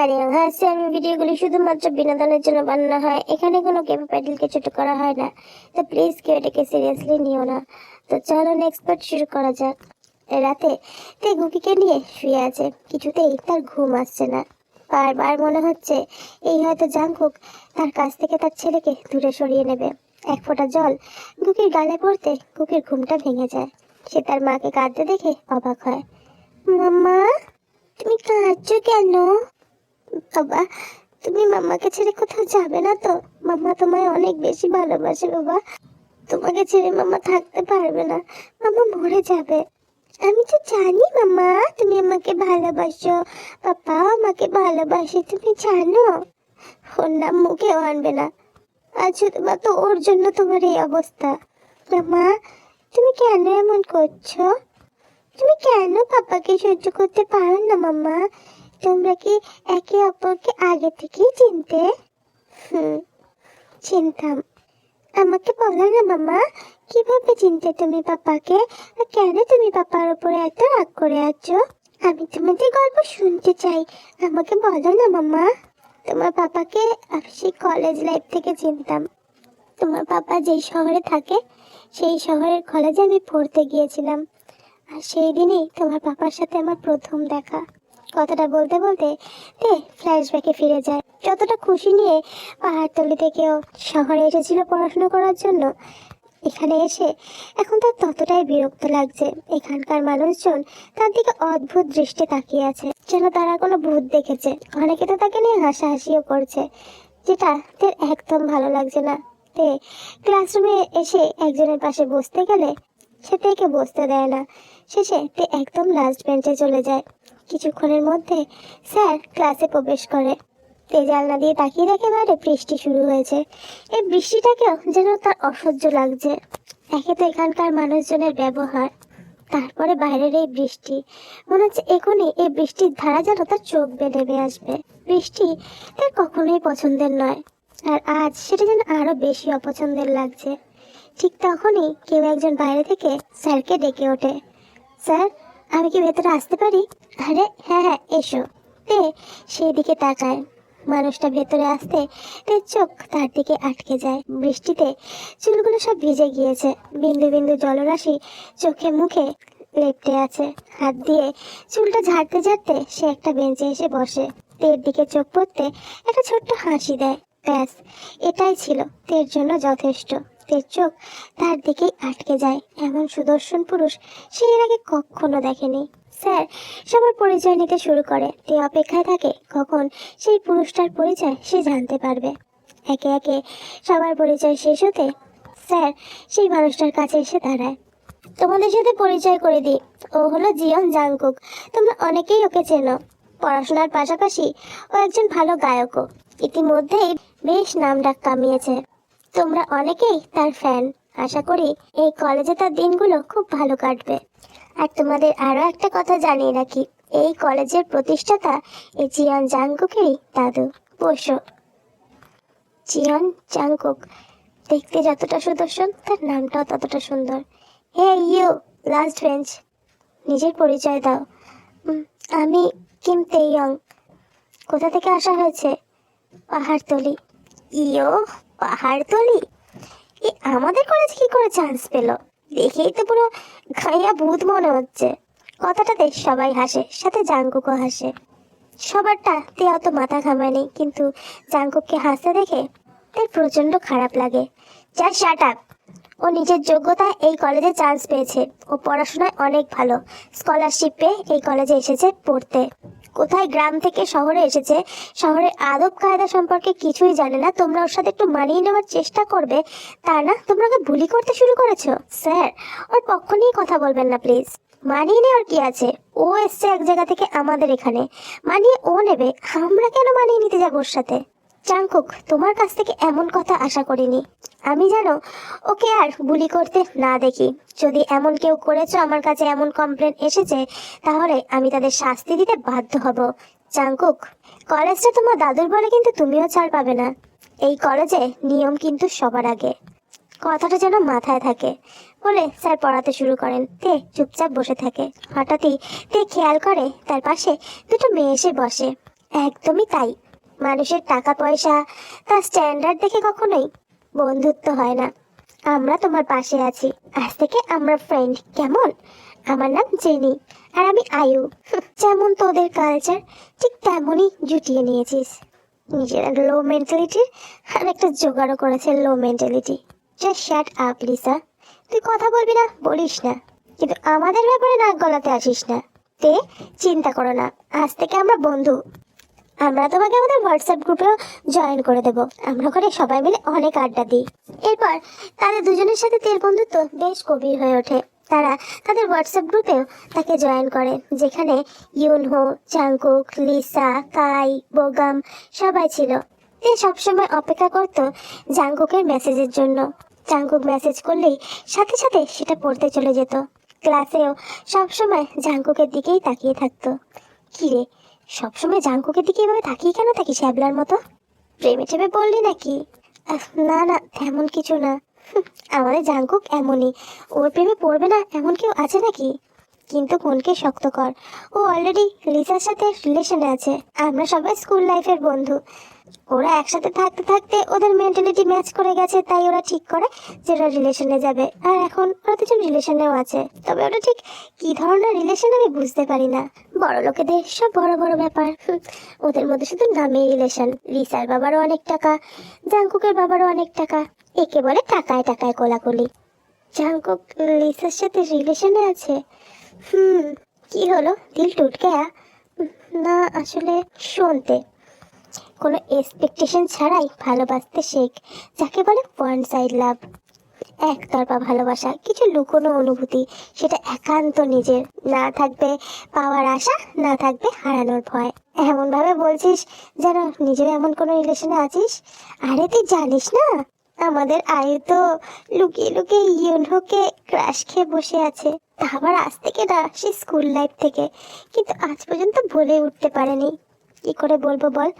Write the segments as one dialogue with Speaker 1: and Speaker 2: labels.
Speaker 1: আরে হাসিয়ান ভিডিওগুলি শুধুমাত্র বিনোদনের জন্য বানানো হয়। এখানে কোনো প্যাডেলকে ছোট করা হয় না। তো প্লিজ কেউ এটাকে সিরিয়াসলি নিও না। তো চলো নেক্সট পার্ট শুরু করা যাক। রাতে, তে গুপিকে নিয়ে শুয়ে আছে। কিছুতেই তার ঘুম আসছে না। বারবার মনে হচ্ছে এই হয়তো জাংকুক তার কাছ থেকে তার ছেলেকে দূরে সরিয়ে নেবে। এক ফোঁটা জল গুকির গালে পড়তে গুকির ঘুমটা ভেঙে যায়। সে তার মাকে কাঁদতে দেখে অবাক হয়। মাম্মা, তুমি কাঁদছো কেন? বাবা, তুমি মাম্মাকে ছেড়ে কোথাও যাবে না তো? মাম্মা তোমায় অনেক বেশি ভালোবাসে বাবা। তোমাকে ছেড়ে মাম্মা থাকতে পারবে না। মাম্মা মরে যাবে। আমি তো জানি মাম্মা তুমি আমাকে ভালোবাসো। পাপা আমাকে ভালোবাসে, তুমি জানো? ওর নাম মুখেও আনবে না। আজ শুধুমাত্র ওর জন্য তোমার এই অবস্থা। মাম্মা তুমি কেন এমন করছ? তুমি কেন পাপাকে সহ্য করতে পারো না মাম্মা তোমরা কি একে অপরকে আগে থেকেই চিনতে? চিনতাম। আমাকে বলো না, মামা, কীভাবে চিনতে তুমি পাপাকে? আর কেন তুমি পাপার উপরে এত রাগ করে আছো? আমি তোমাদের গল্প শুনতে চাই। আমাকে বলো না, মামা। তোমার পাপাকে আমি সেই কলেজ লাইফ থেকে চিনতাম। তোমার পাপা যেই শহরে থাকে, সেই শহরের কলেজে আমি পড়তে গিয়েছিলাম। আর সেই দিনই তোমার পাপার সাথে আমার প্রথম দেখা। কথাটা বলতে বলতে তে ফ্ল্যাশব্যাকে ফিরে যায়। যতটা খুশি নিয়ে পাহাড়তলি থেকেও শহরে এসেছিল পড়াশোনা করার জন্য, এখানে এসে এখন তার ততটাই বিরক্ত লাগছে। এখানকার মানুষজন তার দিকে অদ্ভুত দৃষ্টি তাকিয়ে আছে, যেন তারা কোনো ভূত দেখেছে। অনেকে তো তাকে নিয়ে হাসাহাসিও করছে, যেটা তের একদম ভালো লাগছে না। তে ক্লাসরুমে এসে একজনের পাশে বসতে গেলে সে তেকে বসতে দেয় না। শেষে তে একদম লাস্ট বেঞ্চে চলে যায়। কিছুক্ষণের মধ্যে স্যার ক্লাসে প্রবেশ করে। তে জানলা দিয়ে তাকিয়ে দেখে বাইরে বৃষ্টি শুরু হয়েছে। এই বৃষ্টিটাকেও যেন তার অসহ্য লাগছে। একে তো এখানকার মানুষজনের ব্যবহার। তারপরে বাইরের এই বৃষ্টি। মনে হচ্ছে এখনই এই বৃষ্টির ধারা যেন তার চোখ বেয়ে নেমে আসবে। বৃষ্টি তার কখনোই পছন্দের নয়। আর আজ সেটা যেন আরও বেশি অপছন্দের লাগছে। ঠিক তখনই কেউ একজন বাইরে থেকে স্যারকে ডেকে ওঠে। স্যার, আমি কি ভেতরে আসতে পারি? আরে হ্যাঁ হ্যাঁ এসো। তে সেদিকে তাকায়। মানুষটা ভেতরে আসতে তে চোখ তার দিকে আটকে যায়। বৃষ্টিতে চুলগুলো সব ভিজে গিয়েছে। বিন্দু বিন্দু জলরাশি চোখে মুখে লেপটে আছে। হাত দিয়ে চুলটা ঝাড়তে ঝাড়তে সে একটা বেঞ্চে এসে বসে। তের দিকে চোখ পড়তে একটা ছোট্ট হাসি দেয়। ব্যাস, এটাই ছিল তের জন্য যথেষ্ট। তের চোখ তার দিকেই আটকে যায়। এমন সুদর্শন পুরুষ সে এর আগে কখনো দেখেনি। স্যার সবার পরিচয় নিতে শুরু করে। তে অপেক্ষায় থাকে, কখন সেই পুরুষটার পরিচয় সে জানতে পারবে। একে একে সবার পরিচয় শেষ হতে, স্যার, সেই মানুষটার কাছে এসে দাঁড়ায়। তোমাদের সাথে পরিচয় করে দিই। ও হলো জিয়ন জাংকুক। তোমরা অনেকেই ওকে চেনো। পড়াশোনার পাশাপাশি ও একজন ভালো গায়কও। ইতিমধ্যেই বেশ নামডাক কামিয়েছে। তোমরা অনেকেই তার ফ্যান। আশা করি এই কলেজে তার দিনগুলো খুব ভালো কাটবে। আর তোমাদের আরও একটা কথা জানিয়ে রাখি। এই কলেজের প্রতিষ্ঠাতা এই জিয়ন জাংকুকেরই দাদু বসো জিয়ন জাংকুক, দেখতে যতটা সুদর্শন, তার নামটাও ততটা সুন্দর। হে ইউ লাস্ট বেঞ্চ নিজের পরিচয় দাও। আমি কিম তেইয়ং কোথা থেকে আসা হয়েছে? পাহাড়তলি। ইয়ো, পাহাড়তলি? এ, আমাদের কলেজ কি করে চান্স পেল? দেখেই তো পুরো গাইয়া ভূত মনে হচ্ছে। কথাটাতে সবাই হাসে, সাথে জাঙ্কুকও হাসে। সবারটা তে অত মাথা ঘামায়নি, কিন্তু জাঙ্কুককে হাসতে দেখে তার প্রচণ্ড খারাপ লাগে। যা শাট আপ ও নিজের যোগ্যতায় এই কলেজে চান্স পেয়েছে। ও পড়াশোনায় অনেক ভালো। স্কলারশিপ পেয়ে এই কলেজে এসেছে পড়তে। কোথায় গ্রাম থেকে শহরে এসেছে? শহরের আদব কায়দা সম্পর্কে কিছুই জানে না। তোমরা ওর সাথে একটু মানিয়ে নেওয়ার চেষ্টা করবে। তা না? তোমরা ওকে বুলি করতে শুরু করেছ? স্যার, ওর পক্ষ নিয়ে কথা বলবেন না, প্লিজ। মানিয়ে নেওয়ার কি আছে? ও এসছে এক জায়গা থেকে আমাদের এখানে। মানিয়ে ও নেবে। আমরা কেন মানিয়ে নিতে যাব ওর সাথে? চাঙ্কুক তোমার কাছ থেকে এমন কথা আশা করিনি। আমি যেন ওকে আর বুলি করতে না দেখি। যদি এমন কেউ করেছ, আমার কাছে এমন কমপ্লেন এসেছে, তাহলে আমি তাদের শাস্তি দিতে বাধ্য হব। চাঙ্কুক কলেজটা তোমার দাদুর বলে কিন্তু তুমিও ছাড় পাবে না। এই কলেজে নিয়ম কিন্তু সবার আগে। কথাটা যেন মাথায় থাকে। বলে স্যার পড়াতে শুরু করেন। তে চুপচাপ বসে থাকে। হঠাৎই তে খেয়াল করে তার পাশে দুটো মেয়ে এসে বসে। একদমই তাই। মানুষের টাকা পয়সা তার স্ট্যান্ডার্ড দেখে কখনোই বন্ধুত্ব হয় না। আমরা তোমার পাশে আছি। আজ থেকে আমরা ফ্রেন্ড কেমন? আমার নাম জেনি আর আমি আয়ু। যেমন তোদের কালচার ঠিক তেমনই জুটিয়ে নিয়েছিস। নিজের লো মেন্টালিটির আর একটা জোগাড়ও করেছে low mentality just shut up Lisa তুই কথা বলবি না, বলিস না। কিন্তু আমাদের ব্যাপারে নাক গলাতে আসিস না। তে, চিন্তা করো না। আজ থেকে আমরা বন্ধু। আমরা তোমাকে আমাদের হোয়াটসঅ্যাপ গ্রুপেও জয়েন করে দেব। আমরা করে সবাই মিলে অনেক আড্ডা দিই। এরপর তাদের দুজনের সাথে তের বন্ধুত্ব বেশ গভীর হয়ে ওঠে। তারা তাদের হোয়াটসঅ্যাপ গ্রুপেও তাকে জয়েন করে, যেখানে ইউনহো চাংকুক লিসা কাই বোগাম সবাই ছিল। তে সবসময় অপেক্ষা করত জাংকুকের মেসেজের জন্য। জাংকুক মেসেজ করলেই সাথে সাথে সেটা পড়তে চলে যেত। ক্লাসেও সবসময় জাংকুকের দিকেই তাকিয়ে থাকতো। কিরে সবসময় জাঙ্কুকের দিকে এভাবে তাকিয়ে কেন থাকি শ্যাবলার মতো? প্রেমে টেমে পড়লি নাকি? না না, তেমন কিছু না। আমাদের জাঙ্কুক এমনই। ওর প্রেমে পড়বে না, এমন কেউ আছে নাকি? কিন্তু মনকে শক্ত কর। ও অলরেডি লিসার সাথে রিলেশনে আছে। আমরা সবাই স্কুল লাইফের বন্ধু। ওরা একসাথে থাকতে থাকতে ওদের মেন্টালিটি ম্যাচ করে গেছে, তাই ওরা ঠিক করে যে ওরা রিলেশনে যাবে। আর এখন ওরা দুজন রিলেশনেও আছে। তবে ওটা ঠিক কি ধরনের রিলেশন আমি বুঝতে পারি না। বড় লোকেদের সব বড় বড় ব্যাপার। ওদের মধ্যে শুধু নামেই রিলেশন রিসার বাবারও অনেক টাকা, জাংকুকের বাবারও অনেক টাকা। একে বলে টাকায় টাকায় কোলাকুলি। জাংকুক লিসার সাথে রিলেশনে আছে? হুম, কি হলো? দিল টুট গয়া না, আসলে শুনতে। কোনো এক্সপেকটেশন ছাড়াই ভালোবাসতে শেখ, যাকে বলে ওয়ান সাইড লাভ একতরফা ভালোবাসা, কিছু লুকোনো অনুভূতি, সেটা একান্ত নিজের। না থাকবে পাওয়ার আশা, না থাকবে হারানোর ভয়। এমন ভাবে বলছিস যেন নিজের এমন কোনো রিলেশনে আছিস? আরে তুই জানিস না, আমাদের আয়ু তো লুকিয়ে লুকিয়ে ইউনহোকে ক্রাশ খেয়ে বসে আছে। তা আবার আজ থেকে না সে স্কুল লাইফ থেকে। কিন্তু আজ পর্যন্ত বলে উঠতে পারেনি। কি করে বলব বল?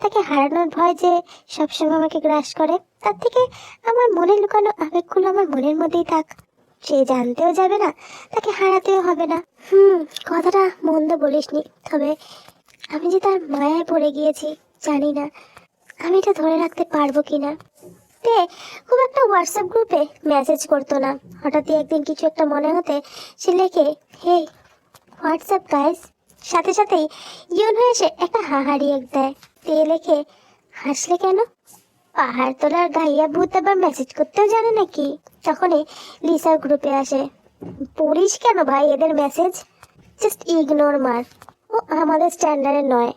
Speaker 1: তাকে হারানোর ভয় যে সবসময় আমাকে গ্রাস করে, তার থেকে আমার মনে লুকানো আবেগগুলো আমার মনের মধ্যেই থাক। সে জানতেও যাবে না, তাকে হারাতেও হবে না। হুম, কথাটা মন্দ বলিসনি, তবে আমি যে তার মায়ায় পড়ে গিয়েছি, জানি না। আমি এটা ধরে রাখতে পারব কিনা? তে খুব একটা হোয়াটসঅ্যাপ গ্রুপে মেসেজ করতো না। হঠাৎই একদিন কিছু একটা মনে হতে সে লেখে, হে হোয়াটসঅ্যাপ গাইস সাথে সাথেই ইউন হয়ে এসে একটা হাহারি এক দেয়। তে লেখে, হাসলে কেন? পাহাড় তোলার গাইয়া ভূত আবার মেসেজ করতেও জানে নাকি? তখনই লিসার গ্রুপে আসে, পড়িস কেন ভাই এদের মেসেজ জাস্ট ইগনোর মার। ও আমাদের স্ট্যান্ডার্ডে নয়।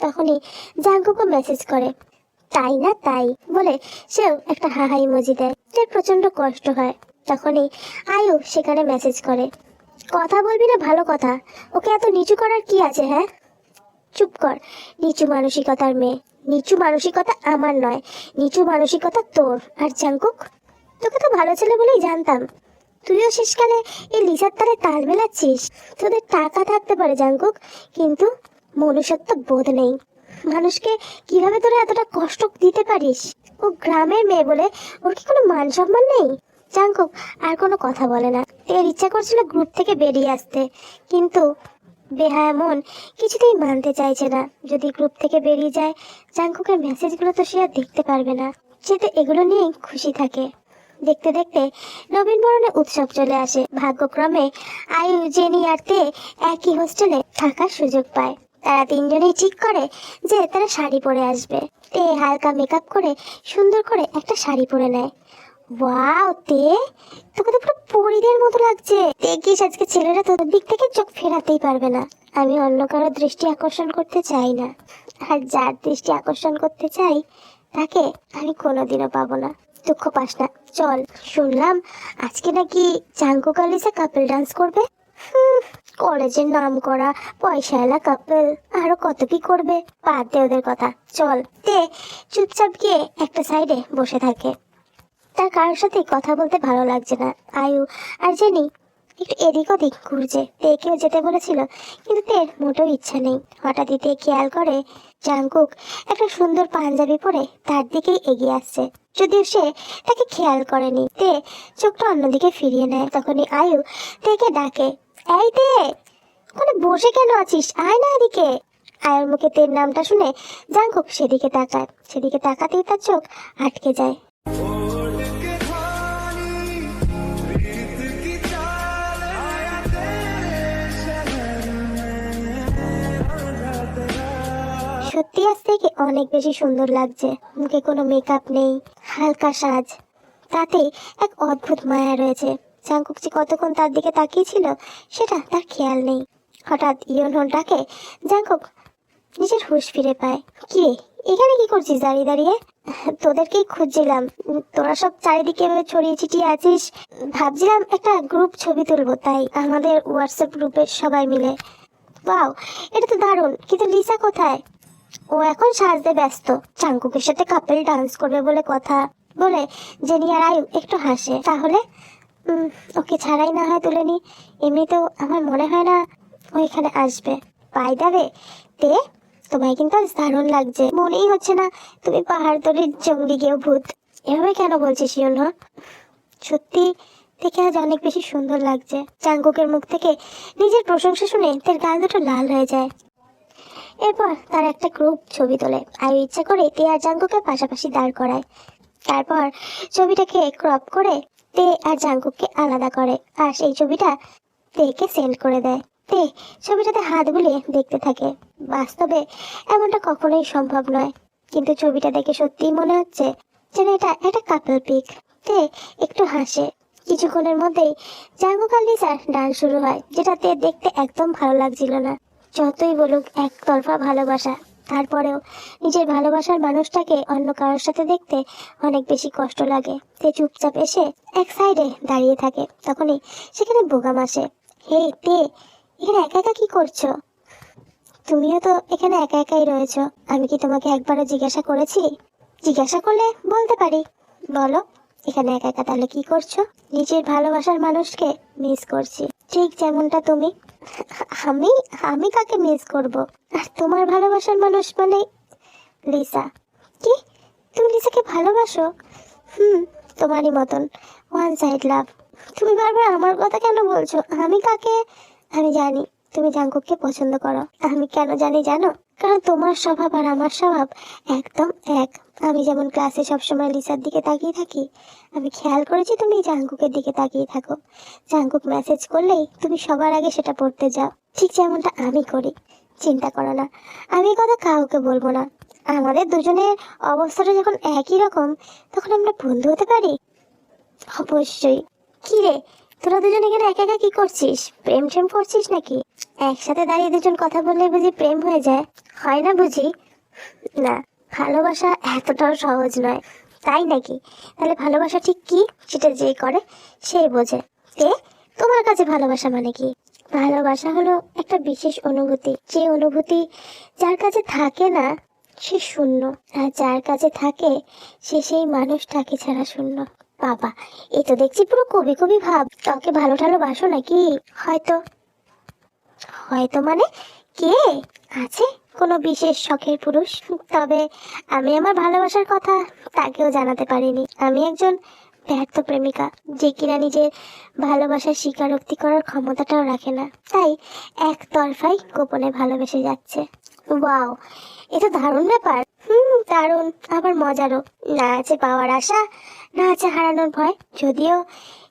Speaker 1: তখনই জাঙ্কুকে মেসেজ করে তাই না তাই? বলে সেও একটা হাহা ইমোজি দেয়। যার প্রচণ্ড কষ্ট হয়। তখনই আয়ু সেখানে মেসেজ করে। কথা বলবি না ভালো কথা। ওকে এত নিচু করার কি আছে হ্যাঁ? চুপ কর। নিচু মানসিকতার মেয়ে। নিচু মানসিকতা আমার নয়। নিচু মানসিকতা তোর। আর জাঙ্কুক তোকে তো ভালো ছেলে বলেই জানতাম। তুইও শেষকালে এই লিসার তালে তাল মেলাচ্ছিস। তোদের টাকা থাকতে পারে জাঙ্কুক কিন্তু মনুষ্যত্ব বোধ নেই। মানুষকে কীভাবে তোরা এতটা কষ্ট দিতে পারিস? ও গ্রামের মেয়ে বলে ওর কি কোনো মান সম্মান নেই? জাঙ্কুক, আর কোনো কথা বলে না। এর ইচ্ছা করছিল গ্রুপ থেকে বেরিয়ে আসতে। কিন্তু বেহা এমন কিছুতেই মানতে চাইছে না। যদি গ্রুপ থেকে বেরিয়ে যায়, জাঙ্কুকের মেসেজগুলো তো সে আর দেখতে পারবে না। সে তো এগুলো নিয়েই খুশি থাকে। দেখতে দেখতে নবীন বরণে উৎসব চলে আসে। ভাগ্যক্রমে আয়ু জেনি আর তে একই হোস্টেলে থাকার সুযোগ পায়। তারা তিনজনেই ঠিক করে যে তারা শাড়ি পরে আসবে। তে হালকা মেকআপ করে সুন্দর করে একটা শাড়ি পরে নেয়। ওয়াও, তে! তোকে তো পুরো পরিদের মতো লাগছে। দেখিস, আজকে ছেলেরা তোদের দিক থেকে চোখ ফেরাতেই পারবে না। আমি অন্য কারও দৃষ্টি আকর্ষণ করতে চাই না। আর যার দৃষ্টি আকর্ষণ করতে চাই, তাকে আমি কোনোদিনও পাবো না। দুঃখ পাস না। চল, শুনলাম আজকে নাকি চাঙ্কু কালিসা কাপল ডান্স করবে। কলেজের নাম করা, পয়সা পয়সাওয়ালা কাপল, আরও কত কি করবে? বাদ দে ওদের কথা, চল। তে চুপচাপ গিয়ে একটা সাইডে বসে থাকে। তার কারোর সাথে কথা বলতে ভালো লাগছে না, আয়ু। আর জেনি, একটু এদিক ওদিক ঘুরছে তেকেও যেতে বলেছিল, কিন্তু তের মোটেও ইচ্ছা নেই। হঠাৎই তে খেয়াল করে জাংকুক একটা সুন্দর পাঞ্জাবি পরে তার দিকেই এগিয়ে আসছে। যদিও সে তাকে খেয়াল করেনি, তে চোখটা অন্যদিকে ফিরিয়ে নেয়। তখনই আয়ু তেকে ডাকে এই তে ওখানে বসে কেন আছিস? আয় না এদিকে। আয়ের মুখে তের নামটা শুনে জাঙ্কুক সেদিকে তাকায়। সেদিকে তাকাতেই তার চোখ আটকে যায়। সত্যি আজ থেকে অনেক বেশি সুন্দর লাগছে। মুখে কোনো মেকআপ নেই, হালকা সাজ। তাতে এক অদ্ভুত মায়া রয়েছে। জাঙ্কুক যে কতক্ষণ তার দিকে তাকিয়েছিল, সেটা তার খেয়াল নেই। হঠাৎ ইয়নহন ডাকে, জাঙ্কুক, নিজের হুশ ফিরে পায়। কি এখানে কি করছিস দাঁড়িয়ে দাঁড়িয়ে? তোদেরকেই খুঁজছিলাম। তোরা সব চারিদিকে ছড়িয়ে ছিটিয়ে আছিস। ভাবছিলাম একটা গ্রুপ ছবি তুলবো, তাই আমাদের হোয়াটসঅ্যাপ গ্রুপের সবাই মিলে। বাও এটা তো দারুণ, কিন্তু লিসা কোথায়? ও এখন সাজতে ব্যস্ত। চাঙ্কুকের সাথে কাপেল ডান্স করবে বলে কথা বলে জেনি আর আয়ু একটু হাসে। তাহলে ওকে ছাড়াই না হয় তুলে নি। এমনিতেও আমার মনে হয় না ও এখানে আসবে। পাই যাবে তে তোমায় কিন্তু আজ দারুণ লাগছে। মনেই হচ্ছে না তুমি পাহাড় তলির জঙ্গলি গেও ভূত। এভাবে কেন বলছিস, ইয়ন সত্যি দেখে আজ অনেক বেশি সুন্দর লাগছে। চাঙ্কুকের মুখ থেকে নিজের প্রশংসা শুনে তার গাল দুটো লাল হয়ে যায়। এরপর তার একটা গ্রুপ ছবি তোলে। আয়ু ইচ্ছা করে তে আর জাঙ্কুকে পাশাপাশি দাঁড় করায়। তারপর ছবিটাকে ক্রপ করে তে আর জাঙ্কুককে আলাদা করে, আর সেই ছবিটা তেকে সেন্ড করে দেয়। তে ছবিটাতে হাত বুলিয়ে দেখতে থাকে। বাস্তবে এমনটা কখনোই সম্ভব নয়। কিন্তু ছবিটা দেখে সত্যিই মনে হচ্ছে যেন এটা একটা কাপল পিক তে একটু হাসে। কিছুক্ষণের মধ্যেই জাঙ্কুক আর লিসার ডান্স শুরু হয়, যেটাতে দেখতে একদম ভালো লাগছিল না। যতই বলুক, একতরফা ভালোবাসা। তারপরেও নিজের ভালোবাসার মানুষটাকে অন্য কারোর সাথে দেখতে অনেক বেশি কষ্ট লাগে। তে চুপচাপ এসে এক সাইডে দাঁড়িয়ে থাকে। তখনই সেখানে বোগাম আসে। হে, তে, এখানে একা একা কি করছ? তুমিও তো এখানে একা একাই রয়েছো। আমি কি তোমাকে একবারও জিজ্ঞাসা করেছি? জিজ্ঞাসা করলে বলতে পারি। বলো। এখানে একা একা তাহলে কি করছ? নিজের ভালোবাসার মানুষকে মিস করছি। ঠিক যেমনটা তুমি। আমি আমি কাকে মিস করব? আর তোমার ভালোবাসার মানুষ মানে লিসা। কি? তুমি লিসাকে ভালোবাসো? হুম, তোমারই মতন। One side love. তুমি বারবার আমার কথা কেন বলছো? আমি কাকে? আমি জানি। তুমি জাঙ্কুককে পছন্দ করো। আমি কেন জানি জানো? কারণ তোমার স্বভাব আর আমার স্বভাব একদম এক। আমি যেমন ক্লাসে সবসময় লিসার দিকে তাকিয়ে থাকি, আমি খেয়াল করেছি তুমি জাঙ্কুকের দিকে তাকিয়ে থাকো। জাঙ্কুক মেসেজ করলেই তুমি সবার আগে সেটা পড়তে যাও। ঠিক যেমনটা আমি করি। চিন্তা করো না, আমি কথা কাউকে বলব না। আমাদের দুজনের অবস্থাটা যখন একই রকম, তখন আমরা বন্ধু হতে পারি? অবশ্যই। কি রে, তোরা দুজন এখানে একা একা কি করছিস? প্রেম টেম করছিস নাকি? একসাথে দাঁড়িয়ে দুজন কথা বললে বুঝি প্রেম হয়ে যায়। হয় না বুঝি? না। ভালোবাসা এতটাও সহজ নয়। তাই নাকি? তাহলে ভালোবাসা ঠিক কি? সেটা যে করে সেই বোঝে। তে তোমার কাছে ভালোবাসা মানে কি? ভালোবাসা হলো একটা বিশেষ অনুভূতি। যে অনুভূতি যার কাছে থাকে না, সে শূন্য। আর যার কাছে থাকে, সে সেই মানুষটাকে ছাড়া শূন্য। বাবা, এ তো দেখছি পুরো কবি কবি ভাব। কাউকে ভালো টালো বাসো নাকি? হয়তো। হয়তো মানে কে? আছে? কোনো বিশেষ শখের পুরুষ, তবে আমি আমার ভালোবাসার কথা তাকেও জানাতে পারিনি। আমি একজন ব্যর্থ প্রেমিকা, যে কিনা নিজের ভালোবাসার স্বীকারোক্তি করার ক্ষমতাটাও রাখে না। তাই একতরফাই গোপনে ভালোবেসে যাচ্ছে। ওয়াও এটা দারুণ ব্যাপার। হুম, দারুণ, আবার মজারও। না আছে পাওয়ার আশা, না আছে হারানোর ভয়। যদিও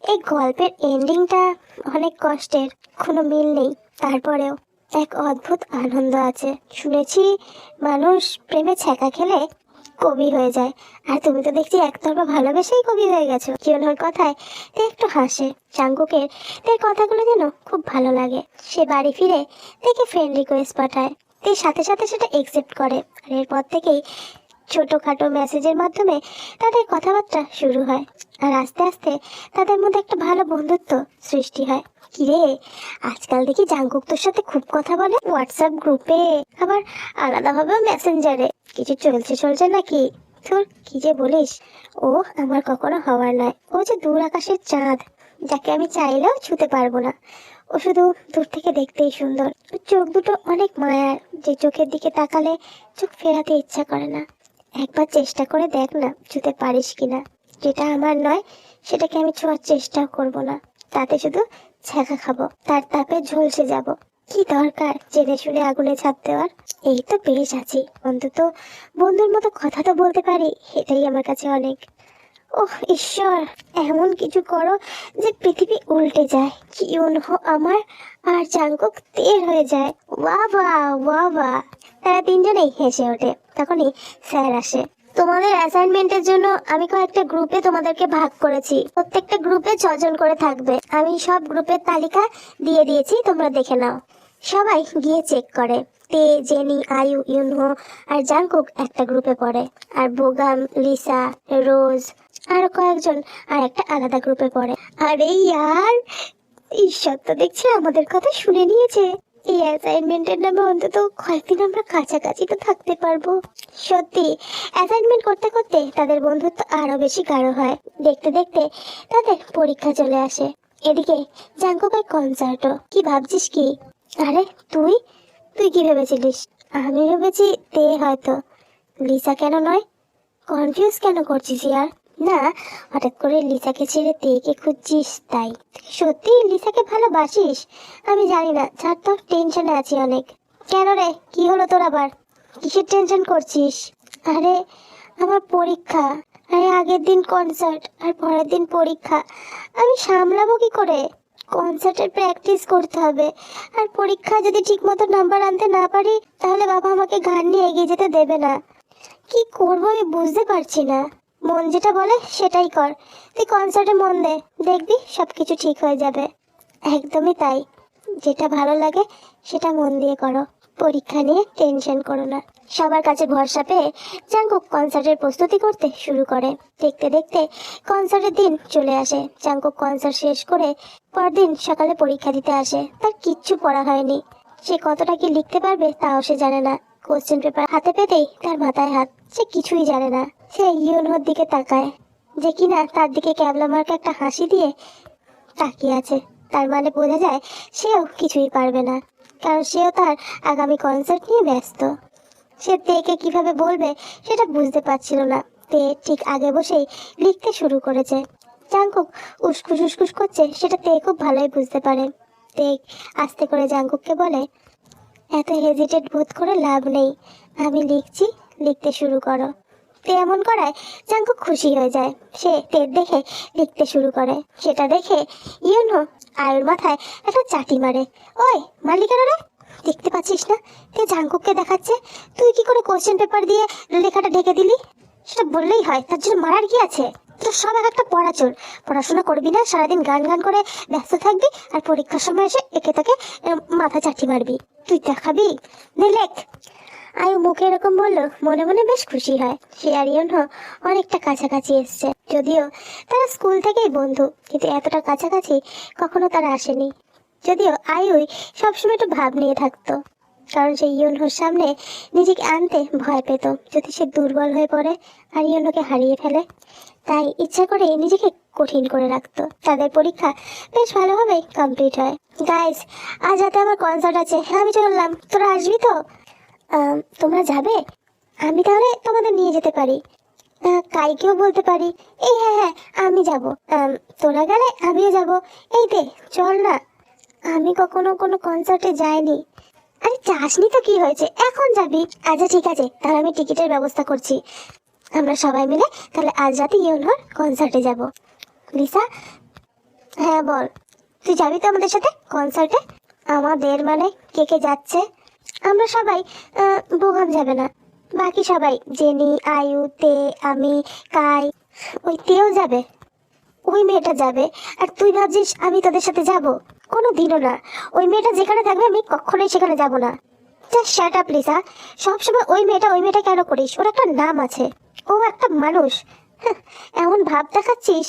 Speaker 1: এই গল্পের এন্ডিংটা অনেক কষ্টের, কোনো মিল নেই। তারপরেও এক অদ্ভুত আনন্দ আছে। শুনেছি মানুষ প্রেমে ছ্যাঁকা খেলে কবি হয়ে যায়। আর তুমি তো দেখছি একতরফা ভালোবেসেই কবি হয়ে গেছো। কিয়নোর কথায় তে একটু হাসে। চাঙ্কুকের তার কথাগুলো যেন খুব ভালো লাগে। সে বাড়ি ফিরে দেখে ফ্রেন্ড রিকোয়েস্ট পাঠায়। তে সাথে সাথে সেটা একসেপ্ট করে। আর এরপর থেকেই ছোটোখাটো মেসেজের মাধ্যমে তাদের কথাবার্তা শুরু হয়। আর আস্তে আস্তে তাদের মধ্যে একটা ভালো বন্ধুত্ব সৃষ্টি হয়। কিরে? আজকাল দেখি তোর সাথে খুব কথা বলে হোয়াটসঅ্যাপ গ্রুপে আবার মেসেঞ্জারে কিছু চলছে চলছে নাকি? তোর কি যে বলিস? ও আমার কখনো হওয়ার নয়। ও যে দূর আকাশের চাঁদ, যাকে আমি চাইলেও ছুতে পারব না। ও শুধু দূর থেকে দেখতেই সুন্দর। চোখ দুটো অনেক মায়ার, যে চোখের দিকে তাকালে চোখ ফেরাতে ইচ্ছা করে না। একবার চেষ্টা করে দেখ না, ছুতে পারিস কিনা। যেটা আমার নয়, সেটাকে আমি ছোঁয়ার চেষ্টাও করব না। তাতে শুধু ছ্যাঁকা খাব, তার তাপে ঝলসে যাব। কি দরকার জেনে শুনে আগুনে ছাপ দেওয়ার? এই তো বেশ আছি। অন্তত বন্ধুর মতো কথা তো বলতে পারি, এটাই আমার কাছে অনেক। ওহ, ঈশ্বর, এমন কিছু করো যে পৃথিবী উল্টে যায়। কি হো আমার? আর চাঙ্কুক তের হয়ে যায়। বাবা বাবা তারা তিনজনেই হেসে ওঠে। তখনই স্যার আসে। তোমাদের অ্যাসাইনমেন্টের জন্য আমি কয়েকটা গ্রুপে তোমাদেরকে ভাগ করেছি। প্রত্যেকটা গ্রুপে ছজন করে থাকবে। আমি সব গ্রুপের তালিকা দিয়ে দিয়েছি, তোমরা দেখে নাও। সবাই গিয়ে চেক করে। তে, জেনি, আয়ু, ইউনহো আর জাংকুক একটা গ্রুপে পড়ে। আর বোগাম, লিসা, রোজ আরও কয়েকজন আর একটা আলাদা গ্রুপে পড়ে। আরে ইয়ার, ঈশ্বর তো দেখছি আমাদের কথা শুনে নিয়েছে। এই অ্যাসাইনমেন্টের নামে অন্তত কয়েকদিন আমরা কাছাকাছি তো থাকতে পারব। সত্যি অ্যাসাইনমেন্ট করতে করতে তাদের বন্ধুত্ব আরও বেশি গাঢ় হয়। দেখতে দেখতে তাদের পরীক্ষা চলে আসে। এদিকে জাঙ্কুকের কনসার্টও কি ভাবছিস কি? আরে, তুই? তুই কি ভেবেছিলিস? আমি ভেবেছি তে হয়তো। লিসা কেন নয়? কনফিউজ কেন করছিস ইয়ার? না, হঠাৎ করে লিসাকে ছেড়ে তেকে খুঁজছিস তাই? সত্যি লিসাকে ভালোবাসিস? আমি জানি না, ছাড় তো টেনশনে আছি অনেক। কেন রে, কি হলো তোর আবার? কিসের টেনশন করছিস? আরে, আমার পরীক্ষা। আরে, আগের দিন কনসার্ট আর পরের দিন পরীক্ষা। আমি সামলাবো কি করে? কনসার্টের প্র্যাকটিস করতে হবে। আর পরীক্ষা যদি ঠিকমতো নাম্বার আনতে না পারি, তাহলে বাবা আমাকে গান নিয়ে এগিয়ে যেতে দেবে না। কি করব আমি বুঝতে পারছি না। মন যেটা বলে সেটাই কর। তুই কনসার্টে মন দে, দেখবি সব কিছু ঠিক হয়ে যাবে। একদমই তাই। যেটা ভালো লাগে সেটা মন দিয়ে করো। পরীক্ষা নিয়ে টেনশন করো না। সবার কাছে ভরসা পেয়ে জাঙ্কুক কনসার্টের প্রস্তুতি করতে শুরু করে। দেখতে দেখতে কনসার্টের দিন চলে আসে। জাঙ্কুক কনসার্ট শেষ করে পরদিন সকালে পরীক্ষা দিতে আসে। তার কিচ্ছু পড়া হয়নি। সে কতটা কি লিখতে পারবে তাও সে জানে না। কোশ্চেন পেপার হাতে পেতেই তার মাথায় হাত। সে কিছুই জানে না। সে ইউনহোর দিকে তাকায়, যে কিনা তার দিকে ক্যাবলা মার্কে একটা হাসি দিয়ে তাকিয়ে আছে। তার মানে বোঝা যায় সেও কিছুই পারবে না, কারণ সেও তার আগামী কনসার্ট নিয়ে ব্যস্ত। সে তেকে কীভাবে বলবে সেটা বুঝতে পারছিল না। তে ঠিক আগে বসেই লিখতে শুরু করেছে। জাঙ্কুক উসকুস উসকুস করছে, সেটা তে খুব ভালোই বুঝতে পারে। তে আস্তে করে জাঙ্কুককে বলে, এত হেজিটেট বোধ করে লাভ নেই। আমি লিখছি, লিখতে শুরু করো। এমন করায় জাঙ্কুক খুশি হয়ে যায়। সে তের দেখে লিখতে শুরু করে। সেটা দেখে ইউনো আয়ুর মাথায় একটা চাটি মারে। ওই মালিকের দেখতে পাচ্ছিস না? তে জাঙ্কুককে দেখাচ্ছে। তুই কি করে কোশ্চেন পেপার দিয়ে লেখাটা ঢেকে দিলি? সেটা বললেই হয়, তার জন্য মারার কি আছে? তোর সব এক একটা পড়াচোর। পড়াশোনা করবি না, সারাদিন গান গান করে ব্যস্ত থাকবি আর পরীক্ষার সময় এসে একে তাকে মাথা চাটি মারবি। তুই দেখাবি? নে, লেখ। আয়ু মুখে এরকম বলল, মনে মনে বেশ খুশি হয়। সে আর ইয়নহ অনেকটা কাছাকাছি এসছে। যদিও তারা স্কুল থেকেই বন্ধু, কিন্তু এতটা কাছাকাছি কখনো তারা আসেনি। যদিও আয়ুই সবসময় একটু ভাব নিয়ে থাকতো, কারণ সে ইয়নহর সামনে নিজেকে আনতে ভয় পেত। যদি সে দুর্বল হয়ে পড়ে আর ইয়নহকে হারিয়ে ফেলে, তাই ইচ্ছা করে নিজেকে কঠিন করে রাখতো। তাদের পরীক্ষা বেশ ভালোভাবেই কমপ্লিট হয়। গাইস, আজ রাতে আমার কনসার্ট আছে। হ্যাঁ আমি চললাম। তোরা আসবি তো? তোমরা যাবে? আমি তাহলে তোমাদের নিয়ে যেতে পারি। কাইকেও বলতে পারি। এই হ্যাঁ হ্যাঁ আমি যাব। তোরা গেলে আমিও যাব। এই দে, চল না। আমি কখনো কোনো কনসার্টে যাইনি। আরে, যাসনি তো কি হয়েছে? এখন যাবি? আচ্ছা ঠিক আছে। তাহলে আমি টিকিটের ব্যবস্থা করছি। আমরা সবাই মিলে তাহলে আজ রাতে ইউনহর কনসার্টে যাব। লিসা হ্যাঁ বল। তুই যাবি তো আমাদের সাথে কনসার্টে আমাদের মানে কে কে যাচ্ছে? আমরা সবাই বোগাম যাবে না। বাকি সবাই জেনি আয়ু তে আমি কাই ওই তেও যাবে। ওই মেয়েটা যাবে। আর তুই ভাবছিস আমি তোদের সাথে যাব? কোনো দিনও না। ওই মেয়েটা যেখানে থাকবে আমি কখনোই সেখানে যাব না। যা শ্যাট আপ লিসা সবসময় ওই মেয়েটা ওই মেয়েটা কেন করিস? ওর একটা নাম আছে। ও একটা মানুষ। হ্যাঁ, এমন ভাব দেখাচ্ছিস?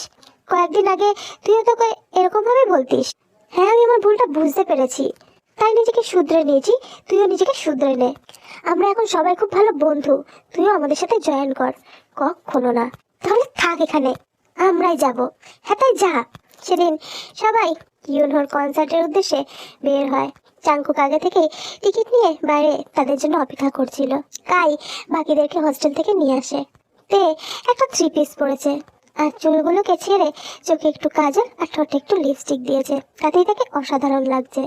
Speaker 1: কয়েকদিন আগে তুইও তোকে এরকম ভাবে বলতিস। হ্যাঁ আমি আমার ভুলটা বুঝতে পেরেছি। তাই নিজেকে শুধরে নিয়েছি, তুইও নিজেকে শুধরে নে। আমরা এখন সবাই খুব ভালো বন্ধু, তুইও আমাদের সাথে জয়েন কর। কখনো না। তাহলে থাক এখানে, আমরাই যাব। হ্যাঁ তাই যা। সেদিন সবাই ইউনহোর কনসার্টের উদ্দেশ্যে বের হয়। চাঙ্কুক আগে থেকে টিকিট নিয়ে বাইরে তাদের জন্য অপেক্ষা করছিল। কাই বাকিদেরকে হোস্টেল থেকে নিয়ে আসে। তে একটা থ্রি পিস পরেছে আর চুলগুলোকে ছেড়ে চোখে একটু কাজল আর ঠোঁটে একটু লিপস্টিক দিয়েছে। তাতেই তাকে অসাধারণ লাগছে।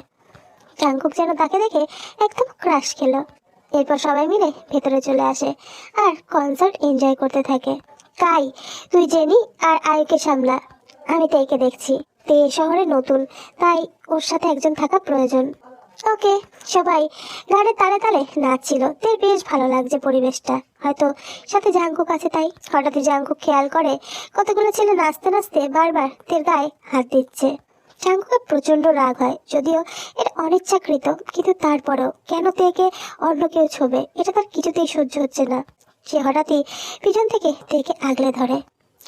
Speaker 1: জাঙ্কুক যেন তাকে দেখে একদম ক্রাশ খেলো। এরপর সবাই মিলে ভেতরে চলে আসে আর কনসার্ট এনজয় করতে থাকে। কাই, তুই জেনি আর আয়ুকে সামলা। আমি তেইকে দেখছি। তে শহরে নতুন, তাই ওর সাথে একজন থাকা প্রয়োজন। ওকে, সবাই গানের তালে তালে নাচছিল। তে বেশ ভালো লাগছে পরিবেশটা। হয়তো সাথে জাঙ্কুক আছে তাই। হঠাৎই জাঙ্কুক খেয়াল করে কতগুলো ছেলে নাচতে নাচতে বারবার তের গায়ে হাত দিচ্ছে। জাঙ্কুকের প্রচণ্ড রাগ হয়, যদিও এটা অনিচ্ছাকৃত, কিন্তু তারপরেও কেন তেকে অন্য কেউ ছোবে? এটা তার কিছুতেই সহ্য হচ্ছে না। সে হঠাৎই পিছন থেকে তেকে আগলে ধরে।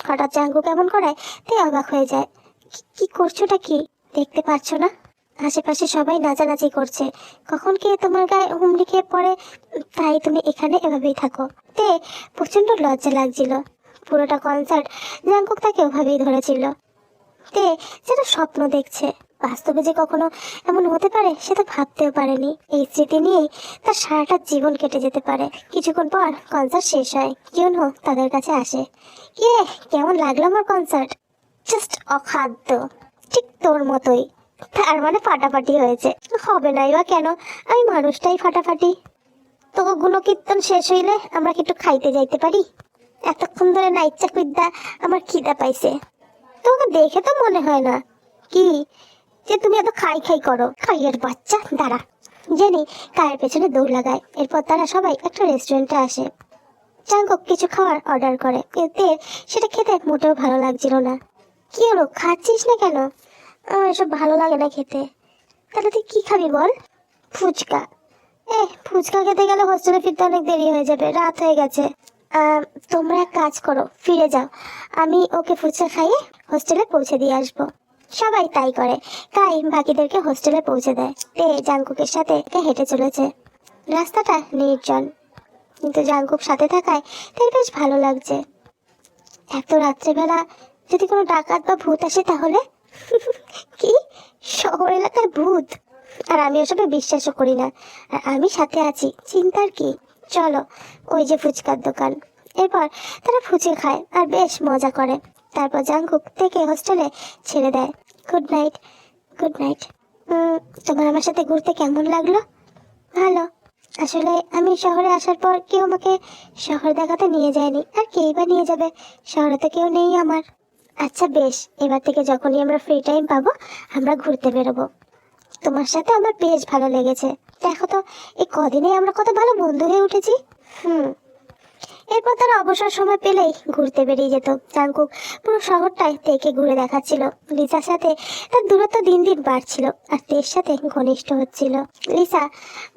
Speaker 1: হঠাৎ জাঙ্কু কেমন করে তে অবাক হয়ে যায়। "কি- করছোটা কি? দেখতে পাচ্ছ না? আশেপাশে সবাই নাচানাচি করছে। কখন কে তোমার গায়ে হুমড়ি খেয়ে পড়ে? তাই তুমি এখানে এভাবেই থাকো। তে প্রচণ্ড লজ্জা লাগছিল। পুরোটা কনসার্ট জাঙ্কুক তাকে ওভাবেই ধরেছিল। তে যেন স্বপ্ন দেখছে। বাস্তবে যে কখনো এমন হতে পারে, সে তো ভাবতেও পারেনি। এই স্মৃতি নিয়েই তার সারাটা জীবন কেটে যেতে পারে। কিছুক্ষণ পর কনসার্ট শেষ হয়। কিউনহো তাদের কাছে আসে। কে কেমন লাগল আমার কনসার্ট জাস্ট অখাদ্য। ঠিক তোর মতোই। তার মানে ফাটাফাটি হয়েছে। হবে নাই বা কেন? আমি মানুষটাই ফাটাফাটি। তো গুণকীর্তন শেষ হইলে আমরা কি একটু খাইতে যাইতে পারি? এতক্ষণ ধরে নাইচ্চা বিদ্যা আমার খিদা পাইছে। তোমাকে দেখে তো মনে হয় না। কি? যে তুমি এত খাই খাই করো। খাইয়ের বাচ্চা, দাঁড়া। জেনি কায়ের পেছনে দৌড় লাগায়। এরপর তারা সবাই একটা রেস্টুরেন্টে আসে। চাঙ্কক কিছু খাওয়ার অর্ডার করে। এতে সেটা খেতে মোটেও ভালো লাগছিল না। কি হলো, খাচ্ছিস না কেন? আমার এসব ভালো লাগে না খেতে। তাহলে তুই কি খাবি বল? ফুচকা। এ ফুচকা খেতে গেলে হোস্টেলে ফিরতে অনেক দেরি হয়ে যাবে। রাত হয়ে গেছে। তোমরা এক কাজ করো, ফিরে যাও। আমি ওকে ফুচকা খাইয়ে হোস্টেলে পৌঁছে দিয়ে আসব। সবাই তাই করে। তাই বাকিদেরকে হোস্টেলে পৌঁছে দেয়। তে জাঙ্কুকের সাথে হেঁটে চলেছে। রাস্তাটা নির্জন। কিন্তু জাঙ্কুক সাথে থাকায় তার বেশ ভালো লাগছে। এত রাত্রেবেলা যদি কোনো ডাকাত বা ভূত আসে তাহলে? কি? শহর এলাকার ভূত? আর আমি ওসবে বিশ্বাসও করি না। আর আমি সাথে আছি। চিন্তার কি? চলো, ওই যে ফুচকার দোকান। এরপর তারা ফুচে খায় আর বেশ মজা করে। তারপর জাঙ্কুক থেকে হোস্টেলে ছেড়ে দেয়। Good night good night. তোমার আমার সাথে ঘুরতে কেমন লাগল? ভালো। আসলে আমি শহরে আসার পর কেউ আমাকে শহর দেখাতে নিয়ে যায়নি। আর কেই বা নিয়ে যাবে? শহরে তো কেউ নেই আমার। আচ্ছা বেশ। এবার থেকে যখনই আমরা ফ্রি টাইম পাবো, আমরা ঘুরতে বেরোবো। তোমার সাথে আমার বেশ ভালো লেগেছে। দেখো তো, এই কদিনে আমরা কত ভালো বন্ধু হয়ে উঠেছি। হুম। এরপর তারা অবসর সময় পেলেই ঘুরতে বেরিয়ে যেত। জাঙ্কুক পুরো শহরটায় তেকে ঘুরে দেখাচ্ছিল। লিসার সাথে তার দূরত্ব দিন দিন বাড়ছিল আর তের সাথে ঘনিষ্ঠ হচ্ছিল। লিসা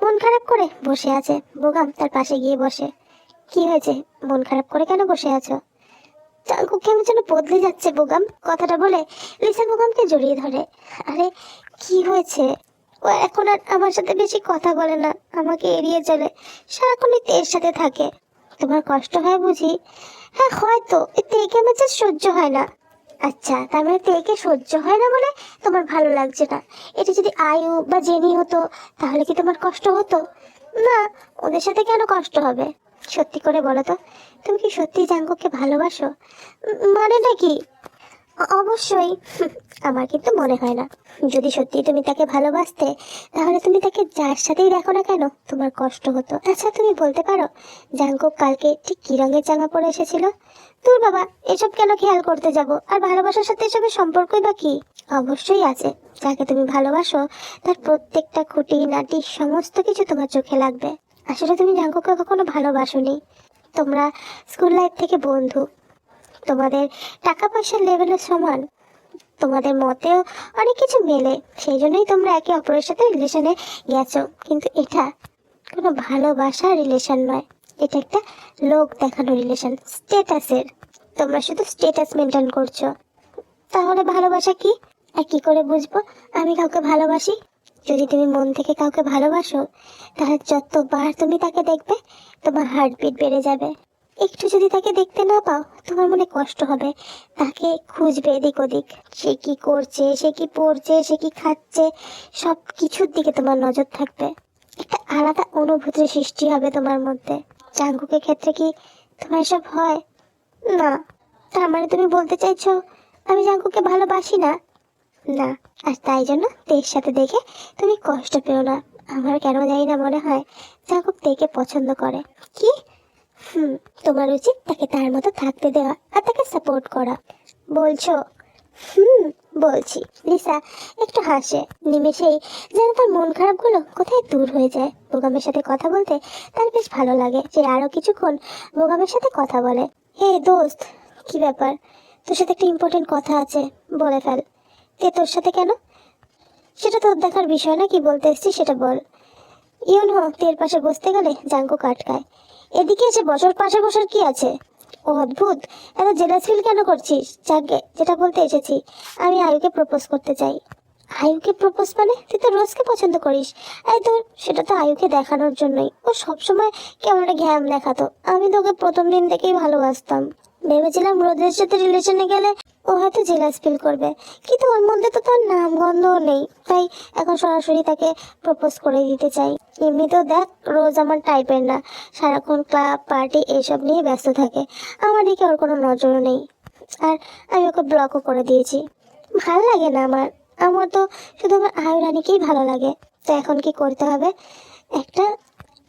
Speaker 1: মন খারাপ করে বসে আছে। বোগাম তার পাশে গিয়ে বসে। কি হয়েছে? মন খারাপ করে কেন বসে আছো? জাঙ্কুক কেমন যেন বদলে যাচ্ছে বোগাম। কথাটা বলে লিসা বোগামকে জড়িয়ে ধরে। আরে, কি হয়েছে? ও এখন আর আমার সাথে বেশি কথা বলে না। আমাকে এড়িয়ে চলে। সারাক্ষণই তের সাথে থাকে। তোমার কষ্ট হয় বুঝি? হ্যাঁ হয়তো তেকে আমার just সহ্য হয় না। আচ্ছা তার মানে তেকে সহ্য হয় না বলে তোমার ভালো লাগছে না। এটা যদি আয়ু বা জেনি হতো, তাহলে কি তোমার কষ্ট হতো? না, ওদের সাথে কেন কষ্ট হবে? সত্যি করে বলো তো, তুমি কি সত্যি জাঙ্গুকে ভালোবাসো? মানেটা কি? অবশ্যই, আমার কিন্তু মনে হয় না। যদি সত্যি তুমি তাকে ভালোবাসতে, তাহলে তুমি তাকে যার সাথেই দেখো না কেন, তোমার কষ্ট হতো। আচ্ছা তুমি বলতে পারো, জাঙ্কুক কালকে ঠিক কি রঙের জামা পরে এসেছিল? তোর বাবা, এসব কেন খেয়াল করতে যাব? আর ভালোবাসার সাথে এসবের সম্পর্কই বা কি? অবশ্যই আছে। যাকে তুমি ভালোবাসো, তার প্রত্যেকটা খুঁটি, নাটি, সমস্ত কিছু তোমার চোখে লাগবে। আসলে তুমি জাঙ্কুককে কখনো ভালোবাসোনি। তোমরা স্কুল লাইফ থেকে বন্ধু। তোমাদের টাকা পয়সার লেভেলের সমান। তোমাদের মতেও অনেক কিছু মেলে। সেই জন্যই তোমরা একে অপরের সাথে রিলেশনে গেছো। কিন্তু এটা কোনো ভালোবাসার রিলেশন নয়। এটা একটা লোক দেখানো রিলেশন স্টেটাসের তোমরা শুধু স্টেটাস মেনটেন করছ। তাহলে ভালোবাসা কি? আর কি করে বুঝব? আমি কাউকে ভালোবাসি যদি তুমি মন থেকে কাউকে ভালোবাসো, তাহলে যতবার তুমি তাকে দেখবে, তোমার হার্টবিট বেড়ে যাবে। একটু যদি তাকে দেখতে না পাও, তোমার মনে কষ্ট হবে। তাকে খুঁজবে এদিক ওদিক। সে কি করছে, সে কি পড়ছে, সে কি খাচ্ছে সব কিছুর দিকে তোমার নজর থাকবে। একটা আলাদা অনুভূতির সৃষ্টি হবে তোমার মধ্যে। চাঙ্গুকের ক্ষেত্রে কি তোমার সব হয়? না। তার মানে তুমি বলতে চাইছো, আমি জাঙ্কুকে ভালোবাসি না? না, আর তাই জন্য তের সাথে দেখে তুমি কষ্ট পেও না। আমার কেন জানি না মনে হয়। জাঙ্কুক তেকে পছন্দ করে। কি? হুম, তোমার উচিত তাকে তার মতো থাকতে দেওয়া আর তাকে সাপোর্ট করা। বলছো? হুম, বলছি। লিসা একটু হাসে। নিমেষেই যেন তার মন খারাপগুলো কোথায় দূর হয়ে যায়। বোগামের সাথে কথা বলতে তার বেশ ভালো লাগে। যে আরও কিছুক্ষণ বোগামের সাথে কথা বলে। হে দোস্ত, কি ব্যাপার? তোর সাথে একটা ইম্পর্টেন্ট কথা আছে, বলে ফেল। তে তোর সাথে কেন? সেটা তোর দেখার বিষয় না, কি বলতে এসছি সেটা বল। ইউন হো তের পাশে বসতে গেলে জাঙ্কু কাটকায়। এদিকে এসে বছর পাশে বসার কি আছে? ও অদ্ভুত, এত জেলাস ফিল কেন করছিস? যাকে যেটা বলতে এসেছি, আমি আয়ুকে প্রপোজ করতে চাই। আয়ুকে প্রপোজ মানে? তুই তো রোজকে পছন্দ করিস। এই তোর সেটা তো আয়ুকে দেখানোর জন্যই। ও সবসময় কেমন ঘ্যাম দেখাতো। আমি তোকে প্রথম দিন থেকেই ভালোবাসতাম। ভেবেছিলাম রোদের সাথে রিলেশনে গেলে ও হয়তো জেলাস ফিল করবে। কিন্তু ওর মধ্যে তো তার নাম গন্ধও নেই। তাই এখন সরাসরি তাকে প্রপোজ করে দিতে চাই। এমনিতেও দেখ, রোজ আমার টাইপের না। সারাক্ষণ ক্লাব পার্টি এইসব নিয়ে ব্যস্ত থাকে। আমার দিকে ওর কোনো নজরও নেই। আর আমি ওকে ব্লকও করে দিয়েছি। ভালো লাগে না আমার। আমার তো শুধু আমার আয়ু রানীকেই ভালো লাগে। তো এখন কি করতে হবে? একটা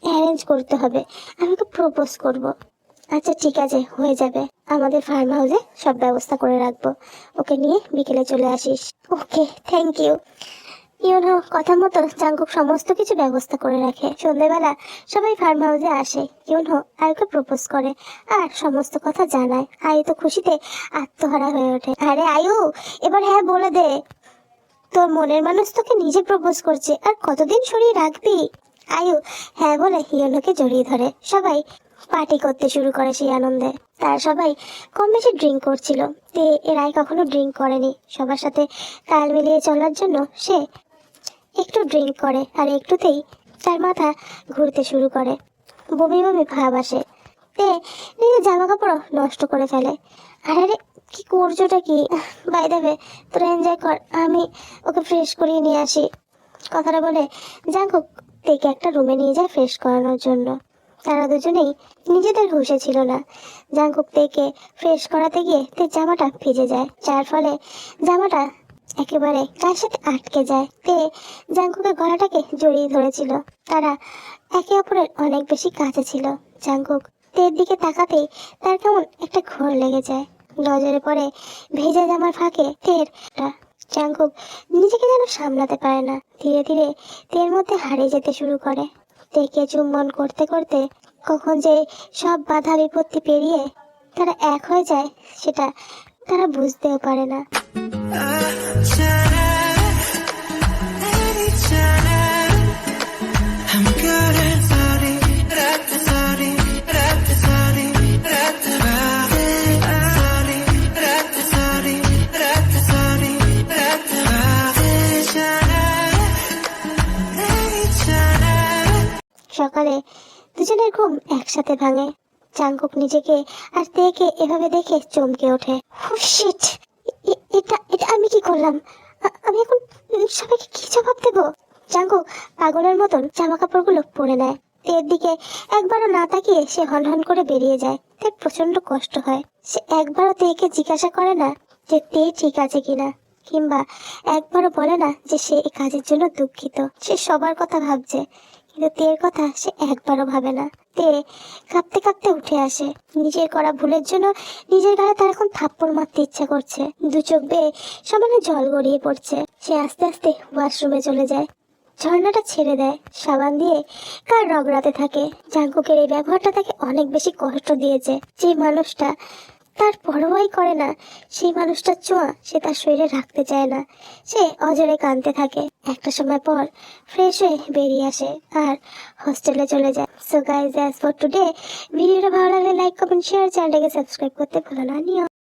Speaker 1: অ্যারেঞ্জ করতে হবে। আমি ওকে প্রপোজ করব। আচ্ছা ঠিক আছে, হয়ে যাবে। আমাদের ফার্ম হাউসে সব ব্যবস্থা করে রাখব। ওকে নিয়ে বিকেলে চলে আসিস। ওকে থ্যাংক ইউ ইউনো, কথা মতো জাঙ্কুক সমস্ত কিছু ব্যবস্থা করে রাখে। সন্ধেবেলা সবাই ফার্ম হাউসে আসে। ইউনো, আয়ুকে প্রপোজ করে আর সমস্ত কথা জানায়। আয়ু তো খুশিতে আত্মহারা হয়ে ওঠে। আরে আয়ু, এবার হ্যাঁ বলে দে। তোর মনের মানুষ তোকে নিজে প্রপোজ করছে। আর কতদিন সরিয়ে রাখবি? আয়ু হ্যাঁ বলে হিয়নোকে জড়িয়ে ধরে। সবাই পার্টি করতে শুরু করে সেই আনন্দে। তার সবাই কম বেশি ড্রিঙ্ক করছিল। তে এরাই কখনো ড্রিঙ্ক করেনি। সবার সাথে তাল মিলিয়ে চলার জন্য সে একটু ড্রিঙ্ক করে আর একটুতেই তার মাথা ঘুরতে শুরু করে। বমি বমি ভাব আসে। তে নিজের জামা কাপড় নষ্ট করে ফেলে। আর আরে কি করছোটা কি? বাই দেবে তোরা এনজয় কর, আমি ওকে ফ্রেশ করিয়ে নিয়ে আসি। কথাটা বলে জাঙ্কুক তেকে একটা রুমে নিয়ে যায় ফ্রেশ করানোর জন্য। তারা দুজনেই নিজেদের হুঁশে ছিল না। জাঙ্কুক তেকে ফ্রেশ করাতে গিয়ে তে জামাটা ভিজে যায়। যার ফলে জামাটা একেবারে গায়ের সাথে আটকে যায়? তে জাঙ্কুকের গলাটাকে জড়িয়ে ধরেছিল। তারা একে অপরের অনেক বেশি কাছে ছিল। জাঙ্কুক তের দিকে তাকাতেই তার কেমন একটা ঘোর লেগে যায়। নজরে পড়ে ভেজা জামার ফাঁকে তের জাঙ্কুক নিজেকে যেন সামলাতে পারে না। ধীরে ধীরে তের মধ্যে হারিয়ে যেতে শুরু করে। তেকে চুম্বন করতে করতে কখন যে সব বাধা বিপত্তি পেরিয়ে তারা এক হয়ে যায়, সেটা তারা বুঝতেও পারে না।
Speaker 2: I'm good
Speaker 1: সকালে দুজনের ঘুম একসাথে ভাঙে। চাঙ্কুক নিজেকে আর তেকে এভাবে দেখে চমকে ওঠে। শিট এটা এটা আমি কি করলাম? আমি এখন সবাইকে কি জবাব দেবো? চাঙ্কুক পাগলের মতন জামা কাপড়গুলো পরে নেয়। তের দিকে একবারও না তাকিয়ে সে হন হন করে বেরিয়ে যায়। তার প্রচণ্ড কষ্ট হয়। সে একবারও তেকে জিজ্ঞাসা করে না যে তে ঠিক আছে কিনা, কিংবা একবারও বলে না যে সে এই কাজের জন্য দুঃখিত। সে সবার কথা ভাবছে। কিন্তু তের কথা সে একবারও ভাবে না। তে কাঁপতে কাঁপতে উঠে আসে। নিজের করা ভুলের জন্য নিজের গায়ে তার এখন থাপ্পড় মারতে ইচ্ছা করছে। দু চোখ বেয়ে সমানে জল গড়িয়ে পড়ছে। সে আস্তে আস্তে ওয়াশরুমে চলে যায়। ঝর্ণাটা ছেড়ে দেয়। সাবান দিয়ে কার রগড়াতে থাকে। জাঙ্কুকের এই ব্যবহারটা তাকে অনেক বেশি কষ্ট দিয়েছে। যে মানুষটা তার পরোয়াই করে না। সেই মানুষটার ছোঁয়া সে তার শরীরে রাখতে চায় না। সে অজরে কাঁদতে থাকে। একটা সময় পর ফ্রেশ হয়ে বেরিয়ে আসে আর হোস্টেলে চলে যায়। So guys as for today ভিডিওটা ভালো লাগলে লাইক কমেন্ট শেয়ার চ্যানেলটাকে সাবস্ক্রাইব করতে ভুলো না। নিও